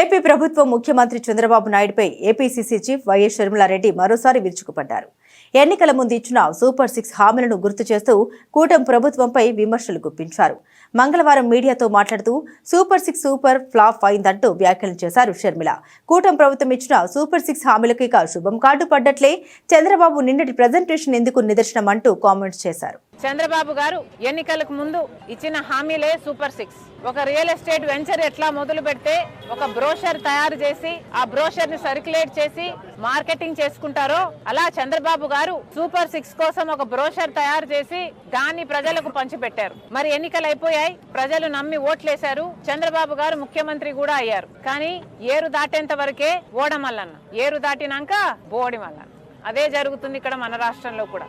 AP ప్రభుత్వం ముఖ్యమంత్రి చంద్రబాబు నాయుడుపై ఏపీసీసీ చీఫ్ వైఎస్ షర్మిలారెడ్డి మరోసారి విరుచుకుపడ్డారు. ఎన్నికల ముందు ఇచ్చిన సూపర్ సిక్స్ హామీలను గుర్తు చేస్తూ కూటమి ప్రభుత్వంపై విమర్శలు గుప్పించారు. మంగళవారం మీడియాతో మాట్లాడుతూ సూపర్ సిక్స్ సూపర్ ఫ్లాప్ అయిందంటూ వ్యాఖ్యలు చేశారు షర్మిల. కూటమి ప్రభుత్వం ఇచ్చిన సూపర్ సిక్స్ హామీలకు ఇక శుభం కార్డు పడ్డట్లే. చంద్రబాబు నిన్నటి ప్రజెంటేషన్ ఎందుకు నిదర్శనం అంటూ కామెంట్స్ చేశారు. చంద్రబాబు గారు ఎన్నికలకు ముందు ఇచ్చిన హామీలే సూపర్ సిక్స్. ఒక రియల్ ఎస్టేట్ వెంచర్ ఎట్లా మొదలు పెడితే ఒక బ్రోషర్ తయారు చేసి ఆ బ్రోషర్ని సర్క్యులేట్ చేసి మార్కెటింగ్ చేసుకుంటారో అలా చంద్రబాబు గారు సూపర్ సిక్స్ కోసం ఒక బ్రోషర్ తయారు చేసి దాన్ని ప్రజలకు పంచిపెట్టారు. మరి ఎన్నికలు అయిపోయాయి ప్రజలు నమ్మి ఓట్లేశారు చంద్రబాబు గారు ముఖ్యమంత్రి కూడా అయ్యారు. కానీ ఏరు దాటేంత వరకే ఓడమల్లన్న. ఏరు దాటినాక బోడిమల్లన్న. అదే జరుగుతుంది ఇక్కడ మన రాష్ట్రంలో కూడా.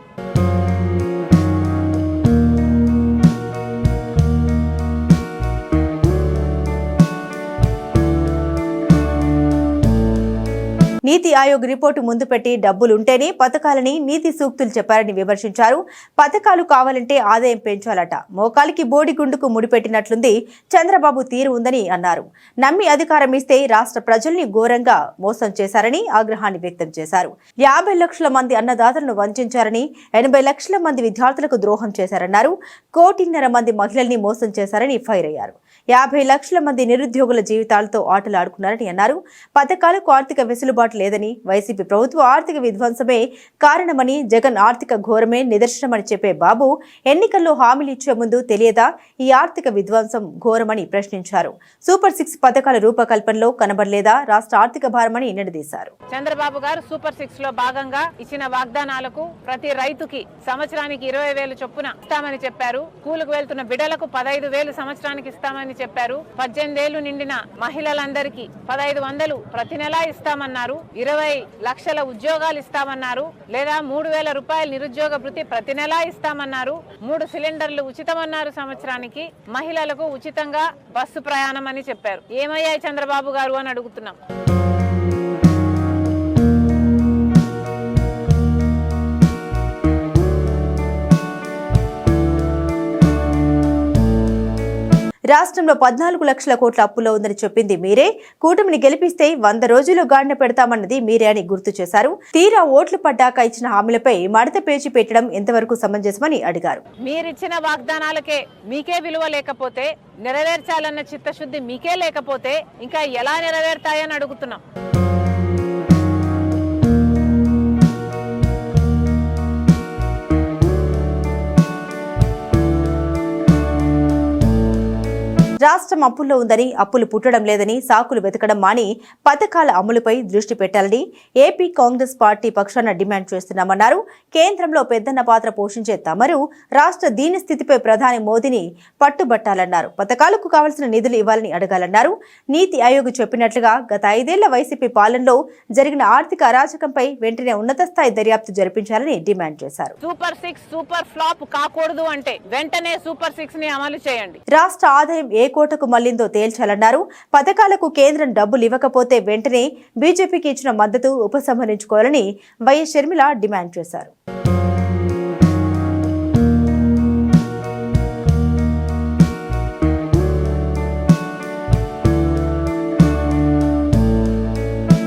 నీతి ఆయోగ్ రిపోర్టు ముందు పెట్టి డబ్బులుంటేనే పథకాలని నీతి సూక్తులు చెప్పారని విమర్శించారు. పథకాలు కావాలంటే ఆదాయం పెంచాలట. మోకాలికి బోడి గుండుకు ముడిపెట్టినట్లుంది చంద్రబాబు తీరు ఉందని అన్నారు. నమ్మి అధికారం ఇస్తే రాష్ట్ర ప్రజల్ని ఘోరంగా మోసం చేశారని ఆగ్రహాన్ని వ్యక్తం చేశారు. యాభై లక్షల మంది అన్నదాతలను వంచారని ఎనభై లక్షల మంది విద్యార్థులకు ద్రోహం చేశారన్నారు. కోటిన్నర మంది మహిళల్ని మోసం చేశారని ఫైర్ అయ్యారు. యాభై లక్షల మంది నిరుద్యోగుల జీవితాలతో ఆటలాడుకున్నారని అన్నారు. పథకాలకు ఆర్థిక వెసులుబాటు లేదని వైసీపీ ప్రభుత్వ ఆర్థిక విధ్వంసమే కారణమని జగన్ ఆర్థిక ఘోరమే నిదర్శనమని చెప్పే బాబు ఎన్నికల్లో హామీలు ఇచ్చే ముందు తెలియదా ఈ ఆర్థిక విధ్వంసం ఘోరమని ప్రశ్నించారు. సూపర్ సిక్స్ పథకాల రూపకల్పనలో కనబడలేదా? రాష్ట్ర ఆర్థిక భారమని నిలదీశారు చంద్రబాబు గారు సూపర్ సిక్స్లో భాగంగా ఇచ్చిన వాగ్దానాలకు ప్రతి రైతుకి సంవత్సరానికి ఇరవై వేలు చొప్పున ఇస్తామని చెప్పారు. కూలుకు వెళ్తున్న బిడలకు పదహైదు వేలు సంవత్సరానికి ఇస్తామని చెప్పారు. పద్దెనిమిది ఏళ్ళు నిండిన మహిళలందరికీ పదహైదు వందలు ప్రతి నెలా ఇస్తామన్నారు. ఇరవై లక్షల ఉద్యోగాలు ఇస్తామన్నారు. లేదా మూడు వేల రూపాయల నిరుద్యోగ భృతి ప్రతి నెలా ఇస్తామన్నారు. మూడు సిలిండర్లు ఉచితమన్నారు సంవత్సరానికి. మహిళలకు ఉచితంగా బస్సు ప్రయాణం అని చెప్పారు. ఏమయ్యాయి చంద్రబాబు గారు అని అడుగుతున్నాం. రాష్ట్రంలో పద్నాలుగు లక్షల కోట్ల అప్పులో ఉందని చెప్పింది మీరే. కూటమిని గెలిపిస్తే వంద రోజులు గాడిన పెడతామన్నది మీరే అని గుర్తు చేశారు. తీరా ఓట్లు పడ్డాక ఇచ్చిన హామీలపై మడత పేచి పెట్టడం ఎంతవరకు సమంజసమని అడిగారు. మీరిచ్చిన వాగ్దానాలకే మీకే విలువ లేకపోతే నెరవేర్చాలన్న చిత్తశుద్ధి మీకే లేకపోతే ఇంకా ఎలా నెరవేర్తాయని అడుగుతున్నాం. రాష్ట్రం అప్పుల్లో ఉందని అప్పులు పుట్టడం లేదని సాకులు వెతకడం మాని పథకాల అమలుపై దృష్టి పెట్టాలని ఏపీ కాంగ్రెస్ పార్టీ పక్షాన డిమాండ్ చేస్తున్నామన్నారు. కేంద్రంలో పెద్దన్న పాత్ర పోషించే తమరు రాష్ట్ర దీని స్థితిపై ప్రధాని మోదీని పట్టుబట్టాలన్నారు. పథకాలకు కావలసిన నిధులు ఇవ్వాలని అడగాలన్నారు. నీతి ఆయోగ్ చెప్పినట్లుగా గత ఐదేళ్ళ వైసీపీ పాలనలో జరిగిన ఆర్థిక అరాచకంపై వెంటనే ఉన్నత స్థాయి దర్యాప్తు జరిపించాలని డిమాండ్ చేశారు. సూపర్ సిక్స్ సూపర్ ఫ్లాప్ కాకూడదు అంటే వెంటనే సూపర్ సిక్స్ని అమలు చేయండి. రాష్ట్ర ఆదాయం ఏ కోటకు మళ్ళిందో తేల్చాలన్నారు. పథకాలకు కేంద్రం డబ్బులు ఇవ్వకపోతే వెంటనే బీజేపీకి ఇచ్చిన మద్దతు ఉపసంహరించుకోవాలని వైఎస్ షర్మిల డిమాండ్ చేశారు.